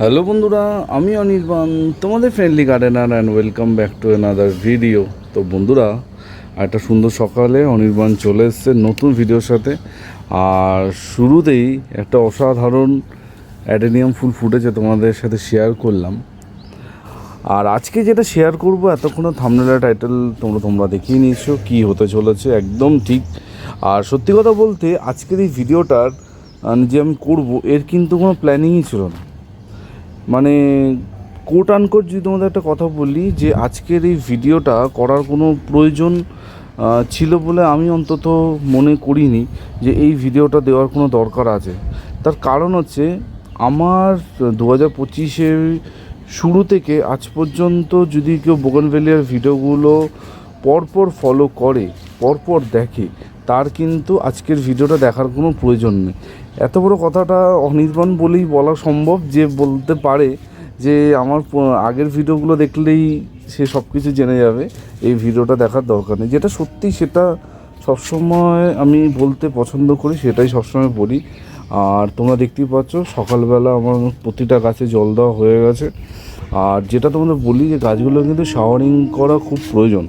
Hello বন্ধুরা, আমি অনির্বাণ, তোমাদের friendly gardener and welcome back to another video তো বন্ধুরা, একটা সুন্দর সকালে অনির্বাণ চলে এসছে নতুন ভিডিওর সাথে। আর শুরুতেই একটা অসাধারণ অ্যাডেনিয়াম ফুল ফুটেছে তোমাদের সাথে শেয়ার করলাম। আর আজকে যেটা শেয়ার করব, এতক্ষণ থামনেলা টাইটেল তোমরা তোমরা দেখিয়ে নিয়েছো, কী হতে চলেছে, একদম ঠিক। আর সত্যি কথা বলতে, আজকের এই ভিডিওটার যে আমি করব, এর কিন্তু কোনো প্ল্যানিংই ছিল না। মানে কোট আনকোট যদি তোমাদের একটা কথা বলি যে আজকের এই ভিডিওটা করার কোনো প্রয়োজন ছিল বলে আমি অন্তত মনে করিনি যে এই ভিডিওটা দেওয়ার কোনো দরকার আছে। তার কারণ হচ্ছে, আমার দু হাজার পঁচিশের শুরু থেকে আজ পর্যন্ত যদি কেউ বোগনভেলিয়ার ভিডিওগুলো পরপর ফলো করে, পরপর দেখে তার কিন্তু আজকের ভিডিওটা দেখার কোনো প্রয়োজন নেই। এত বড় কথাটা অনির্বাণ বলেই বলা সম্ভব যে বলতে পারে যে আমার আগের ভিডিওগুলো দেখলেই সে সব কিছু জেনে যাবে, এই ভিডিওটা দেখার দরকার নেই। যেটা সত্যি সেটা সবসময় আমি বলতে পছন্দ করি, সেটাই সবসময় বলি। আর তোমরা দেখতেই পাচ্ছ, সকালবেলা আমার প্রতিটা গাছে জল দেওয়া হয়ে গেছে। আর যেটা তোমাদের বলি যে গাছগুলো কিন্তু শাওয়ারিং করা খুব প্রয়োজন।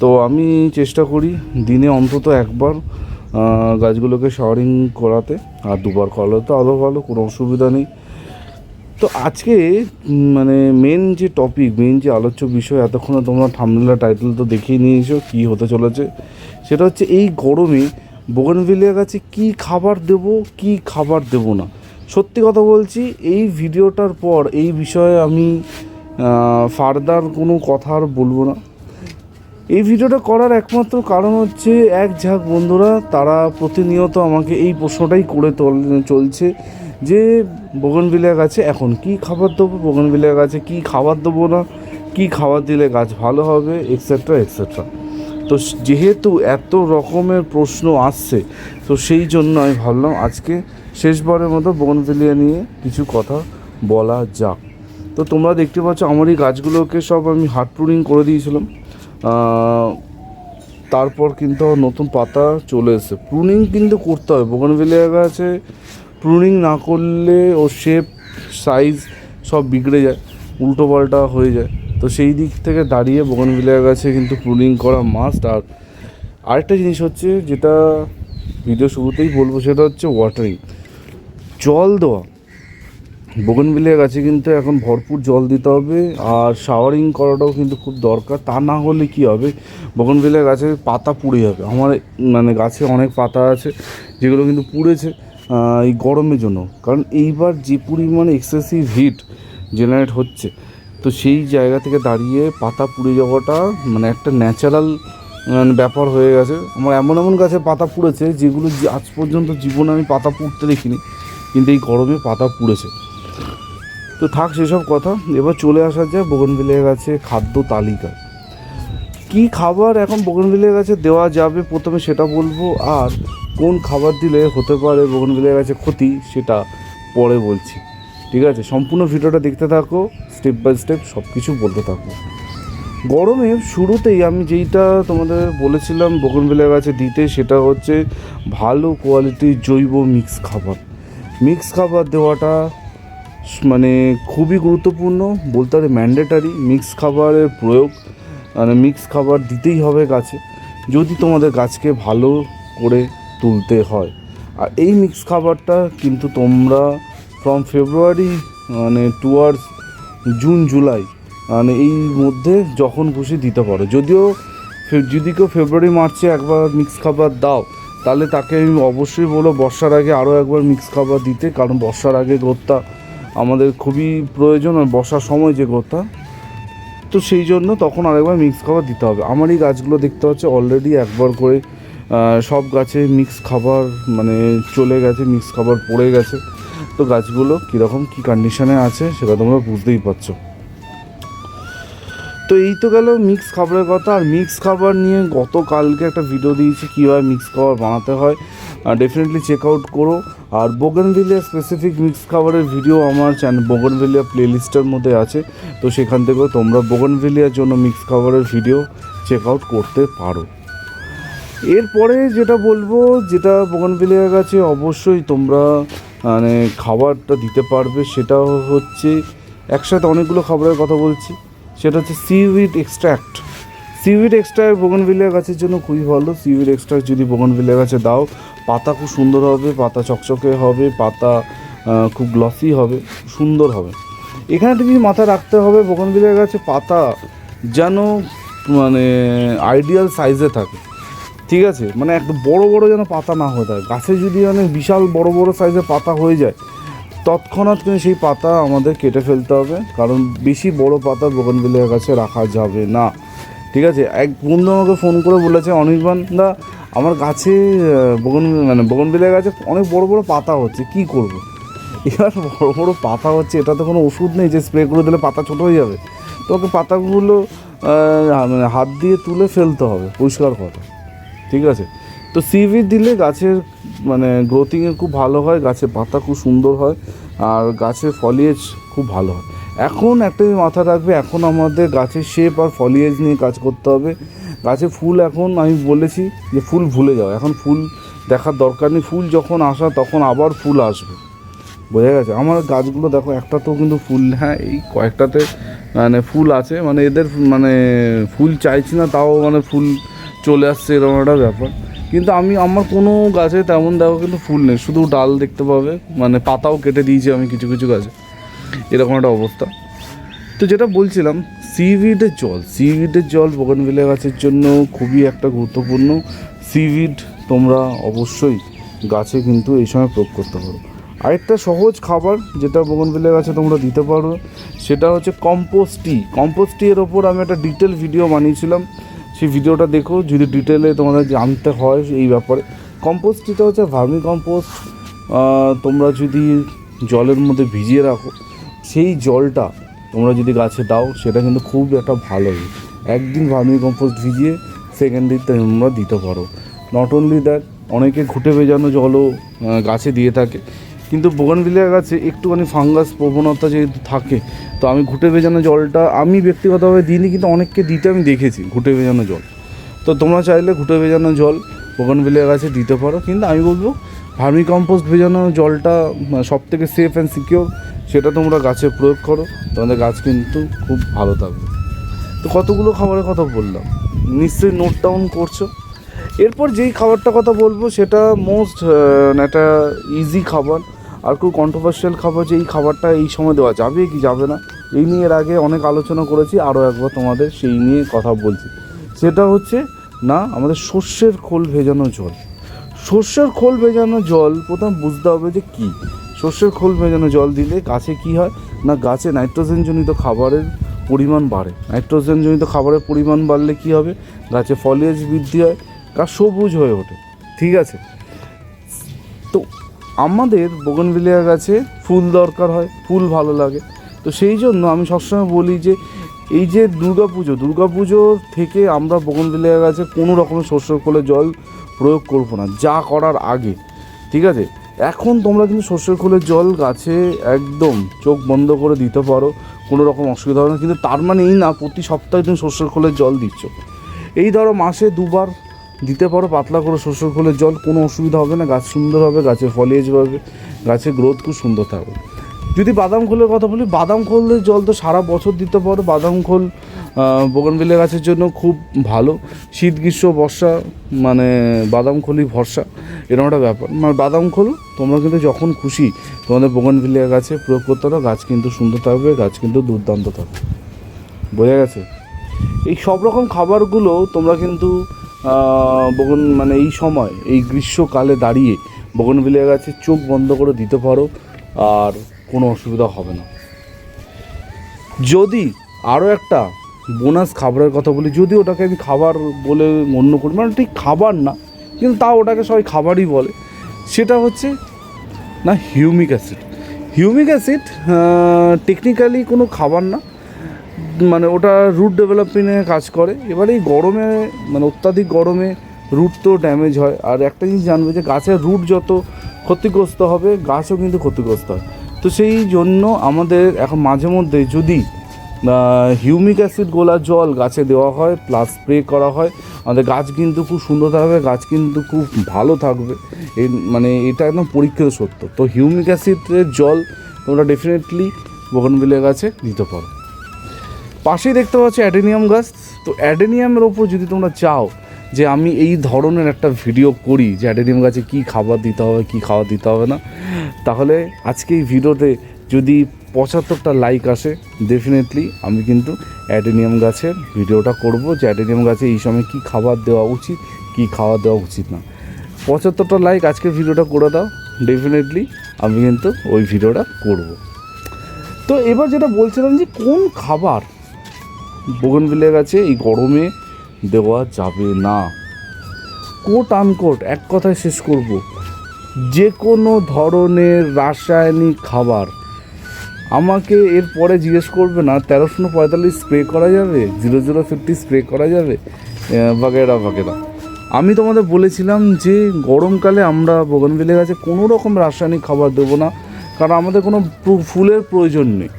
তো আমি চেষ্টা করি দিনে অন্তত একবার গাছগুলোকে শাওয়ারিং করাতে, আর দুবার করালে তো আরও ভালো, কোনো অসুবিধা নেই। তো আজকে মানে মেন যে টপিক মেন যে আলোচ্য বিষয়, এতক্ষণে তোমরা থামনেলা টাইটেল তো দেখেই নিয়েছো, কী হতে চলেছে, সেটা হচ্ছে এই গরমে বোগনভিলিয়া গাছে কী খাবার দেব, কী খাবার দেব না। সত্যি কথা বলছি, এই ভিডিওটার পর এই বিষয়ে আমি ফার্দার কোনো কথা আর বলব না। এই ভিডিওটা করার একমাত্র কারণ হচ্ছে এক ঝাঁক বন্ধুরা, তারা প্রতিনিয়ত আমাকে এই প্রশ্নটাই করে তোল- চলছে যে বগনভিলিয়া গাছে এখন কি খাবার দেবো বগনভিলিয়া গাছে কি খাবার দেবো না, কি খাবার দিলে গাছ ভালো হবে এক্সেট্রা এক্সেট্রা তো যেহেতু এত রকমের প্রশ্ন আসছে, তো সেই জন্য আমি ভাবলাম আজকে শেষবারের মতো বগনভিলিয়া নিয়ে কিছু কথা বলা যাক। তো তোমরা দেখতে পাচ্ছ আমার এই গাছগুলোকে সব আমি হার্ড প্রুনিং করে দিয়েছিলাম। তারপর কিন্তু নতুন পাতা চলে এসেছে। প্রুনিং কিন্তু করতে হবে বোগনভেলিয়া গাছে প্রুনিং না করলে ও শেপ সাইজ সব বিগড়ে যায়, উল্টো পাল্টা হয়ে যায়। তো সেই দিক থেকে দাঁড়িয়ে বোগনভেলিয়া গাছে কিন্তু প্রুনিং করা মাস্ট আর আরেকটা জিনিস হচ্ছে যেটা ভিডিও শুরুতেই বলব, সেটা হচ্ছে ওয়াটারিং জল দেওয়া। বোগনভিলিয়া গাছে কিন্তু এখন ভরপুর জল দিতে হবে আর শাওয়ারিং করাটাও কিন্তু খুব দরকার। তা না হলে কি হবে? বোগনভিলিয়া গাছে পাতা পুড়ে যাবে। আমার মানে গাছে অনেক পাতা আছে যেগুলো কিন্তু পুড়েছে এই গরমের জন্য। কারণ এইবার যে পরিমাণে এক্সেসিভ হিট জেনারেট হচ্ছে, তো সেই জায়গা থেকে দাঁড়িয়ে পাতা পুড়ে যাওয়াটা মানে একটা ন্যাচারাল মানে ব্যাপার হয়ে গেছে। আমার এমন এমন গাছে পাতা পুড়েছে যেগুলো আজ পর্যন্ত জীবনে আমি পাতা পুড়তে দেখিনি, কিন্তু এই গরমে পাতা পুড়েছে। তো থাক, সেসব কথা। এবার চলে আসা যায় বোগনভিলিয়া গাছে খাদ্য তালিকা। কি খাবার এখন বোগনভিলিয়া গাছে দেওয়া যাবে? প্রথমে সেটা বলব, আর কোন খাবার দিলে হতে পারে বোগনভিলিয়া গাছে ক্ষতি, সেটা পরে বলছি। ঠিক আছে? সম্পূর্ণ ভিডিওটা দেখতে থাকো স্টেপ বাই স্টেপ সব কিছু বলতে থাকো। গরমে শুরুতেই আমি যেইটা তোমাদের বলেছিলাম বগনবেলা গাছে দিতে, সেটা হচ্ছে ভালো কোয়ালিটির জৈব মিক্স খাবার। মিক্স খাবার দেওয়াটা মানে খুবই গুরুত্বপূর্ণ, বলতে পারে ম্যান্ডেটারি মিক্স খাবারের প্রয়োগ মানে মিক্স খাবার দিতেই হবে গাছে, যদি তোমাদের গাছকে ভালো করে তুলতে হয়। আর এই মিক্স খাবারটা কিন্তু তোমরা ফ্রম ফেব্রুয়ারি মানে টুয়ার্ডস জুন জুলাই মানে এই মধ্যে যখন খুশি দিতে পারো। যদিও যদি কেউ ফেব্রুয়ারি মার্চে একবার মিক্স খাবার দাও, তাহলে তাকে আমি অবশ্যই বলব বর্ষার আগে আরও একবার মিক্স খাবার দিতে, কারণ বর্ষার আগে গ্রোথটা আমাদের খুবই প্রয়োজন আর বসার সময় যে কথা তো সেই জন্য তখন আরেকবার মিক্স খাবার দিতে হবে। আমার এই গাছগুলো দেখতে হচ্ছে অলরেডি একবার করে সব গাছে মিক্স খাবার মানে চলে গেছে মিক্স খাবার পড়ে গেছে। তো গাছগুলো কীরকম, কী কন্ডিশনে আছে, সেটা তোমরা বুঝতেই পারছ। তো এই তো গেল মিক্স খাবারের কথা। আর মিক্স খাবার নিয়ে গতকালকে একটা ভিডিও দিয়েছি, কীভাবে মিক্স খাবার বানাতে হয়। ডেফিনেটলি চেক আউট করো। আর বোগনভিলিয়া স্পেসিফিক মিক্স খাবারের ভিডিও আমার চ্যানেল বোগনভিলিয়া প্লেলিস্টের মধ্যে আছে। তো সেখান থেকেও তোমরা বোগনভিলিয়ার জন্য মিক্স খাবারের ভিডিও চেক আউট করতে পারো। এরপরে যেটা বলব, যেটা বোগনভিলিয়া কাছে অবশ্যই তোমরা মানে খাবারটা দিতে পারবে, সেটা হচ্ছে একসাথে অনেকগুলো খাবারের কথা বলছি। সেটা হচ্ছে seaweed extract seaweed extract bougainvillea গাছের জন্য খুবই ভালো। সিউইড এক্সট্রাক্ট যদি বোগনভিলিয়া গাছে দাও, পাতা খুব সুন্দর হবে, পাতা চকচকে হবে, পাতা খুব গ্লসি হবে, সুন্দর হবে। এখানে একটা জিনিস মাথায় রাখতে হবে বোগনভিলিয়া গাছে পাতা যেন মানে আইডিয়াল সাইজে থাকে। ঠিক আছে? মানে একদম বড় বড় যেন পাতা না হয়ে থাকে। গাছে যদি মানে বিশাল বড় বড় সাইজের পাতা হয়ে যায় তৎক্ষণাৎ কিন্তু সেই পাতা আমাদের কেটে ফেলতে হবে, কারণ বেশি বড় পাতা বোগনভিলিয়া গাছে রাখা যাবে না। ঠিক আছে? এক বন্ধু আমাকে ফোন করে বলেছে অনির্বাণ দা আমার গাছে বগন মানে বোগনভিলিয়া গাছে অনেক বড় বড় পাতা হচ্ছে, কি করব? এবার বড় বড় পাতা হচ্ছে এটা তো কোনো ওষুধ নেই যে স্প্রে করে দিলে পাতা ছোটো হয়ে যাবে। তো ওকে পাতাগুলো মানে হাত দিয়ে তুলে ফেলতে হবে, পরিষ্কার করা। ঠিক আছে? তো সিভি দিলে গাছের মানে গ্রোথিংয়ে খুব ভালো হয়, গাছের পাতা খুব সুন্দর হয়, আর গাছের ফলিয়েজ খুব ভালো হয়। এখন একটা জিনিস মাথায় রাখবে, এখন আমাদের গাছের শেপ আর ফলিয়েজ নিয়ে কাজ করতে হবে। গাছে ফুল এখন আমি বলেছি যে ফুল ভুলে যাও, এখন ফুল দেখার দরকার নেই। ফুল যখন আসা, তখন আবার ফুল আসবে। বোঝা গেছে? আমার গাছগুলো দেখো একটা তো কিন্তু ফুল হ্যাঁ এই কয়েকটাতে মানে ফুল আছে। মানে এদের মানে ফুল চাইছি না, তাও মানে ফুল চলে আসছে, এরকম একটা ব্যাপার। কিন্তু আমি, আমার কোনো গাছে তেমন দেখো কিন্তু ফুল নেই। শুধু ডাল দেখতে পাবে মানে পাতাও কেটে দিয়েছি আমি কিছু কিছু গাছে। এরকম একটা অবস্থা। তো যেটা বলছিলাম সিভিডের জল সিভিডের জল বোগনভিলিয়া গাছের জন্য খুবই একটা গুরুত্বপূর্ণ। সিভিড তোমরা অবশ্যই গাছে কিন্তু এই সময় প্রয়োগ করতে পারো। আরেকটা সহজ খাবার যেটা বোগনভিলিয়া গাছে তোমরা দিতে পারো, সেটা হচ্ছে কম্পোস্ট কম্পোস্ট এর ওপর আমি একটা ডিটেল ভিডিও বানিয়েছিলাম। সেই ভিডিওটা দেখো, যদি ডিটেলে তোমাদের জানতে হয় এই ব্যাপারে। কম্পোস্ট টিটা হচ্ছে ভার্মি কম্পোস্ট তোমরা যদি জলের মধ্যে ভিজিয়ে রাখো, সেই জলটা তোমরা যদি গাছে দাও, সেটা কিন্তু খুব একটা ভালো। একদিন ভার্মি কম্পোস্ট ভিজিয়ে সেকেন্ড দিন তোমরা দিতে পারো। নট অনলি দ্যাট অনেকে ঘুটে ভেজানো জলও গাছে দিয়ে থাকে। কিন্তু বোগানভিলিয়া গাছে একটুখানি ফাঙ্গাস প্রবণতা যেহেতু থাকে, তো আমি ঘুটে ভেজানো জলটা আমি ব্যক্তিগতভাবে দিইনি, কিন্তু অনেককে দিতে আমি দেখেছি ঘুটে ভেজানো জল। তো তোমরা চাইলে ঘুটে ভেজানো জল বোগানভিলিয়া গাছে দিতে পারো, কিন্তু আমি বলব ভার্মি কম্পোস্ট ভেজানো জলটা সব থেকে সেফ অ্যান্ড সিকিওর সেটা তোমরা গাছে প্রয়োগ করো, তোমাদের গাছ কিন্তু খুব ভালো থাকবে। তো কতগুলো খাবারের কথা বললাম? নিশ্চয়ই নোট ডাউন করছ। এরপর যেই খাবারটা কথা বলব, সেটা মোস্ট একটা ইজি খাবার। আর খুব কন্ট্রোভার্সিয়াল খাবার যে এই খাবারটা এই সময় দেওয়া যাবে কি যাবে না, এই নিয়ে এর আগে অনেক আলোচনা করেছি আরও একবার তোমাদের সেই নিয়ে কথা বলছি। সেটা হচ্ছে, না, আমাদের সর্ষের খোল ভেজানো জল। সর্ষের খোল ভেজানো জল প্রথম বুঝতে হবে যে কী? সর্ষের খোল ভেজানো জল দিলে গাছে কি হয়? না, গাছে নাইট্রোজেনজনিত খাবারের পরিমাণ বাড়ে। নাইট্রোজেনজনিত খাবারের পরিমাণ বাড়লে কি হবে? গাছে ফলিয়েজ বৃদ্ধি হয়। গাছ সবুজ হয়ে ওঠে। ঠিক আছে? তো আমাদের বোগনভিলিয়া গাছে ফুল দরকার হয়, ফুল ভালো লাগে। তো সেই জন্য আমি সবসময় বলি যে, এই যে দুর্গা পুজো দুর্গা পুজোর থেকে আমরা বোগনভিলিয়া গাছে কোনো রকমের সর্ষের খোলের জল প্রয়োগ করব না, যা করার আগে। ঠিক আছে? এখন তোমরা কিন্তু সর্ষের খোলের জল গাছে একদম চোখ বন্ধ করে দিতে পারো, কোনো রকম অসুবিধা হবে না। কিন্তু তার মানে এই না, প্রতি সপ্তাহে তুমি সর্ষের খোলের জল দিচ্ছ। এই ধরো মাসে দুবার দিতে পারো, পাতলা করে সর্ষের খোলের জল, কোনো অসুবিধা হবে না, গাছ সুন্দর হবে গাছের ফলিয়েজ হবে গাছের গ্রোথ খুব সুন্দর থাকবে। যদি বাদাম খোলের কথা বলি, বাদাম খোলের জল তো সারা বছর দিতে পারো, বাদাম খোল বোগনভিলিয়া গাছের জন্য খুব ভালো। শীত, গ্রীষ্ম, বর্ষা মানে বাদাম খোলই ভরসা, এরকম একটা ব্যাপার। মানে বাদাম খোল, তোমরা কিন্তু যখন খুশি, তোমাদের বোগনভিলিয়া গাছে প্রয়োগ করতে পারো, গাছ কিন্তু সুন্দর থাকবে, গাছ কিন্তু দুর্দান্ত থাকবে। বোঝা গেছে? এই সব রকম খাবারগুলো তোমরা কিন্তু বগন মানে এই সময়, এই গ্রীষ্মকালে দাঁড়িয়ে বগনভিলিয়া গাছে চোখ বন্ধ করে দিতে পারো, আর কোনো অসুবিধা হবে না। যদি আরও একটা বোনাস খাবারের কথা বলি, যদি ওটাকে আমি খাবার বলে গণ্য করি মানে ঠিক খাবার না, কিন্তু তাও ওটাকে সবাই খাবারই বলে, সেটা হচ্ছে, না, humic acid. Humic acid technically কোনো খাবার না মানে ওটা রুট ডেভেলপমেন্টে কাজ করে। এবার এই গরমে মানে অত্যাধিক গরমে রুট তো ড্যামেজ হয়। আর একটা জিনিস জানবে যে গাছের রুট যত ক্ষতিগ্রস্ত হবে, গাছও কিন্তু ক্ষতিগ্রস্ত হয়। তো সেই জন্য আমাদের এখন মাঝে মধ্যে যদি হিউমিক অ্যাসিড গোলা জল গাছে দেওয়া হয় প্লাস স্প্রে করা হয়, আমাদের গাছ কিন্তু খুব সুন্দর থাকবে, গাছ কিন্তু খুব ভালো থাকবে। এই মানে এটা একদম পরীক্ষিত সত্য। তো হিউমিক অ্যাসিডের জল তোমরা ডেফিনেটলি বগনবিলের গাছে দিতে পারো। পাশেই দেখতে পাচ্ছ অ্যাডেনিয়াম গাছ। তো অ্যাডেনিয়ামের ওপর যদি তোমরা চাও যে আমি এই ধরনের একটা ভিডিও করি যে অ্যাডেনিয়াম গাছে কী খাবার দিতে হবে, কী খাবার দিতে হবে না, তাহলে আজকে এই ভিডিওতে যদি পঁচাত্তরটা লাইক আসে ডেফিনেটলি আমি কিন্তু অ্যাডেনিয়াম গাছের ভিডিওটা করব যে অ্যাডেনিয়াম গাছে এই সময় কী খাবার দেওয়া উচিত, কী খাবার দেওয়া উচিত না। পঁচাত্তরটা লাইক আজকে ভিডিওটা করে দাও ডেফিনেটলি আমি কিন্তু ওই ভিডিওটা করব। তো এবার যেটা বলছিলাম যে কোন খাবার বোগনভিলে গাছে এই গরমে দেওয়া যাবে না। কোট আনকোট এক কথায় শেষ করব। যে কোনো ধরনের রাসায়নিক খাবার। আমাকে এরপরে জিজ্ঞেস করবে না, তেরোশো পঁয়তাল্লিশ স্প্রে করা যাবে? জিরো জিরো ফিফটি স্প্রে করা যাবে? বাগেরা বাগেরা। আমি তোমাদের বলেছিলাম যে গরমকালে আমরা বগনভিলে গাছে কোনো রকম রাসায়নিক খাবার দেবো না, কারণ আমাদের কোনো ফুলের প্রয়োজন নেই।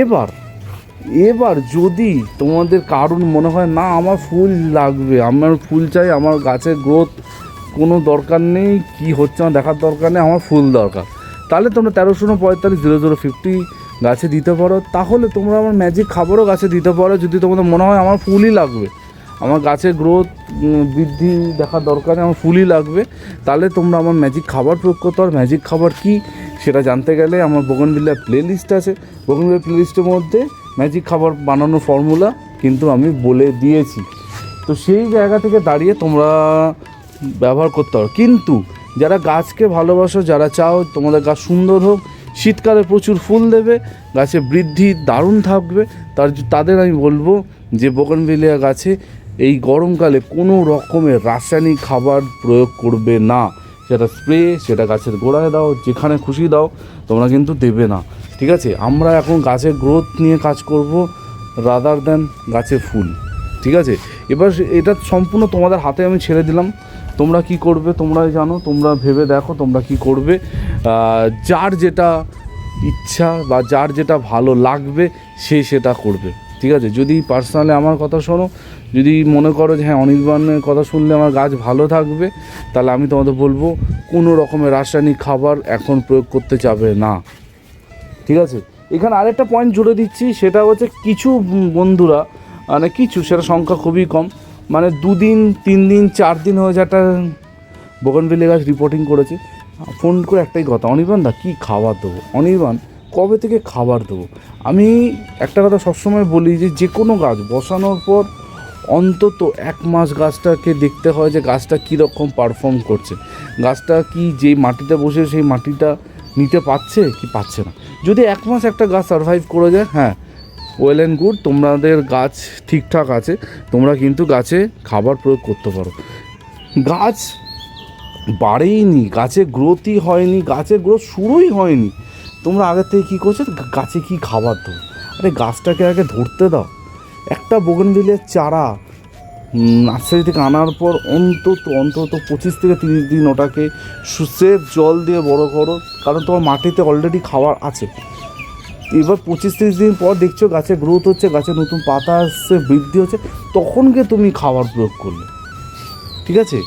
এবার এবার যদি তোমাদের কারণ মনে হয়, না, আমার ফুল লাগবে, আমার ফুল চাই, আমার গাছের গ্রোথ কোনো দরকার নেই, কি হচ্ছে আমার দেখার দরকার নেই, আমার ফুল দরকার। তাহলে তোমরা তেরোশো পঁয়তাল্লিশ জিরো জিরো ফিফটি গাছে দিতে পারো। তাহলে তোমরা আমার ম্যাজিক খাবারও গাছে দিতে পারো, যদি তোমাদের মনে হয়, আমার ফুলই লাগবে, আমার গাছের গ্রোথ বৃদ্ধি দেখার দরকার আমার ফুলই লাগবে, তাহলে তোমরা আমার ম্যাজিক খাবার প্রয়োগ করতে পারো। ম্যাজিক খাবার কী? সেটা জানতে গেলে আমার বগনবিল্লার প্লে লিস্ট আছে। বগনবিল্লার প্লে লিস্টের মধ্যে ম্যাজিক খাবার বানানোর ফর্মুলা কিন্তু আমি বলে দিয়েছি। তো সেই জায়গা থেকে দাঁড়িয়ে তোমরা ব্যবহার করতে পারো। কিন্তু যারা গাছকে ভালোবাসো, যারা চাও তোমাদের গাছ সুন্দর হোক, শীতকালে প্রচুর ফুল দেবে, গাছে বৃদ্ধি দারুণ থাকবে, তার তাদের আমি বলব যে বোগনভিলিয়া গাছে এই গরমকালে কোনো রকমের রাসায়নিক খাবার প্রয়োগ করবে না। সেটা স্প্রে, সেটা গাছের গোড়ায় দাও, যেখানে খুশি দাও, তোমরা কিন্তু দেবে না। ঠিক আছে? আমরা এখন গাছের গ্রোথ নিয়ে কাজ করব রাদার দেন গাছের ফুল, ঠিক আছে? এবার এটা সম্পূর্ণ তোমাদের হাতে আমি ছেড়ে দিলাম। তোমরা কি করবে তোমরাই জানো, তোমরা ভেবে দেখো তোমরা কি করবে। যার যেটা ইচ্ছা বা যার যেটা ভালো লাগবে, সে সেটা করবে, ঠিক আছে? যদি পার্সোনালি আমার কথা শোনো, যদি মনে করো যে হ্যাঁ অনির্বাণের কথা শুনলে আমার গাছ ভালো থাকবে, তাহলে আমি তোমাদের বলব কোনো রকমের রাসায়নিক খাবার এখন প্রয়োগ করতে যাবে না। ঠিক আছে? এখানে আরেকটা পয়েন্ট জুড়ে দিচ্ছি, সেটা হচ্ছে কিছু বন্ধুরা মানে কিছু, সেটা সংখ্যা খুবই কম মানে দুদিন তিন দিন চার দিন হয়ে একটা বগনভিলি গাছ রিপোর্টিং করেছে। ফোন করে একটাই কথা, অনির্বাণ দা, কী খাবার দেবো? অনির্বাণ, কবে থেকে খাবার দেবো? আমি একটা কথা সবসময় বলি যে যে কোনো গাছ বসানোর পর অন্তত এক মাস গাছটাকে দেখতে হয় যে গাছটা কীরকম পারফর্ম করছে। গাছটা কি যে মাটিতে বসে, সেই মাটিটা নিতে পারছে কি পাচ্ছে না। যদি এক মাস একটা গাছ সার্ভাইভ করে যায় হ্যাঁ ওয়েল অ্যান্ড গুড তোমাদের গাছ ঠিকঠাক আছে, তোমরা কিন্তু গাছে খাবার প্রয়োগ করতে পারো। গাছ বাড়েইনি, গাছে গ্রোথই হয়নি গাছের গ্রোথ শুরুই হয়নি। তোমরা আগের থেকে কী করছ? গাছে কী খাবার দেবো আরে গাছটাকে আগে ধরতে দাও। একটা বোগনভিলিয়ার চারা নার্সারি থেকে আনার পর অন্তত অন্তত পঁচিশ থেকে তিরিশ দিন ওটাকে সুসেফ জল দিয়ে বড় করো, কারণ তোমার মাটিতে অলরেডি খাবার আছে। এবার পঁচিশ তিরিশ দিন পর দেখছ গাছে গ্রোথ হচ্ছে, গাছে নতুন পাতা আসছে, বৃদ্ধি হচ্ছে, তখন গিয়ে তুমি খাবার প্রয়োগ করলে। ঠিক আছে?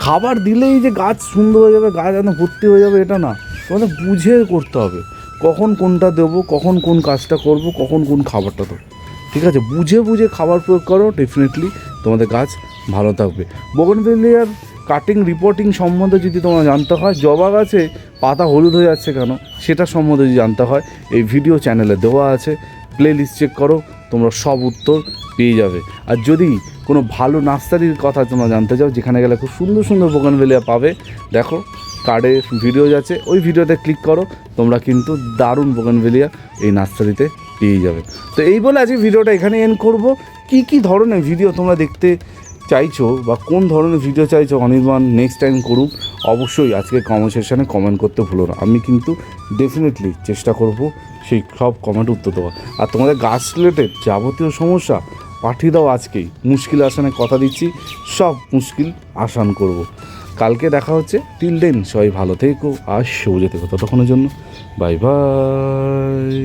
খাবার দিলেই যে গাছ সুন্দর হয়ে যাবে, গাছ একদম ভর্তি হয়ে যাবে, এটা না। তোমাদের বুঝে করতে হবে, কখন কোনটা দেবো, কখন কোন কাজটা করব, কখন কোন খাবারটা দেবো। ঠিক আছে, বুঝে বুঝে খাবার প্রয়োগ করো ডেফিনেটলি তোমাদের গাছ ভালো থাকবে। বগনভেলিয়ার কাটিং রিপোর্টিং সম্বন্ধে যদি তোমার জানতে হয়, জবা গাছে পাতা হলুদ হয়ে যাচ্ছে কেন, সেটা সম্বন্ধে যদি জানতে হয়, এই ভিডিও চ্যানেলে দেওয়া আছে প্লে লিস্ট চেক করো, তোমরা সব উত্তর পেয়ে যাবে। আর যদি কোনো ভালো নার্সারির কথা তোমরা জানতে চাও, যেখানে গেলে খুব সুন্দর সুন্দর বোগানভেলিয়া পাবে, দেখো কার্ডে ভিডিও যাচ্ছে, ওই ভিডিওতে ক্লিক করো, তোমরা কিন্তু দারুণ বোগানভেলিয়া এই নার্সারিতে পেয়ে যাবে। তো এই বলে আজকে ভিডিওটা এখানে এন্ড করব। কি কি ধরনের ভিডিও তোমরা দেখতে চাইছো বা কোন ধরনের ভিডিও চাইছো অনির্বাণ নেক্সট টাইম করুক, অবশ্যই আজকে কমেন্ট সেকশানে কমেন্ট করতে ভুলো না। আমি কিন্তু ডেফিনেটলি চেষ্টা করব সেই সব কমেন্ট উত্তর দেওয়া আর তোমাদের গাছ রিলেটেড যাবতীয় সমস্যা পাঠিয়ে দাও আজকেই। মুশকিল আসানে কথা দিচ্ছি, সব মুশকিল আসান করব। কালকে দেখা হচ্ছে। টিল দেন সবাই ভালো থেকো আর সবুজে থেকো। ততক্ষণের জন্য বাই বাই